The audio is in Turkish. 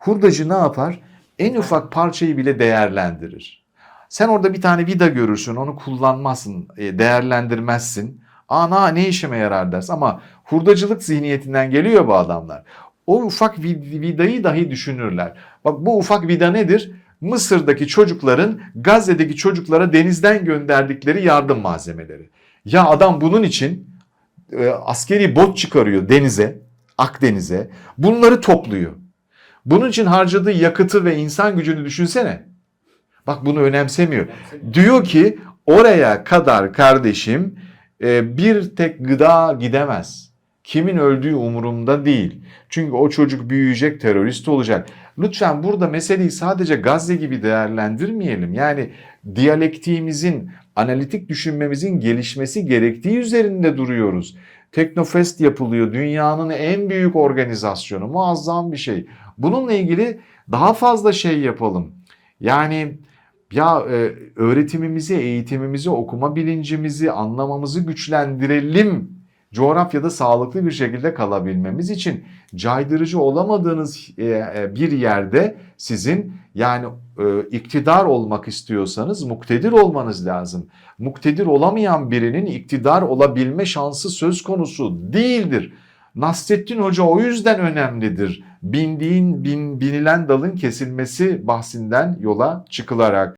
Hurdacı ne yapar? En ufak parçayı bile değerlendirir. Sen orada bir tane vida görürsün, onu kullanmazsın, e, değerlendirmezsin. Ana ne işime yarar dersin ama hurdacılık zihniyetinden geliyor bu adamlar. O ufak vid- vidayı dahi düşünürler. Bak bu ufak vida nedir? Mısır'daki çocukların Gazze'deki çocuklara denizden gönderdikleri yardım malzemeleri. Ya adam bunun için e, askeri bot çıkarıyor denize, Akdeniz'e. Bunları topluyor. Bunun için harcadığı yakıtı ve insan gücünü düşünsene. Bak bunu önemsemiyor. Diyor ki oraya kadar kardeşim e, bir tek gıda gidemez. Kimin öldüğü umurumda değil. Çünkü o çocuk büyüyecek, terörist olacak. Lütfen burada meseleyi sadece Gazze gibi değerlendirmeyelim. Yani diyalektiğimizin, analitik düşünmemizin gelişmesi gerektiği üzerinde duruyoruz. Teknofest yapılıyor. Dünyanın en büyük organizasyonu. Muazzam bir şey. Bununla ilgili daha fazla şey yapalım. Yani ya e, öğretimimizi, eğitimimizi, okuma bilincimizi, anlamamızı güçlendirelim. Coğrafyada sağlıklı bir şekilde kalabilmemiz için caydırıcı olamadığınız e, e, bir yerde sizin yani e, iktidar olmak istiyorsanız muktedir olmanız lazım. Muktedir olamayan birinin iktidar olabilme şansı söz konusu değildir. Nasrettin Hoca o yüzden önemlidir. Bindiğin bin, binilen dalın kesilmesi bahsinden yola çıkılarak.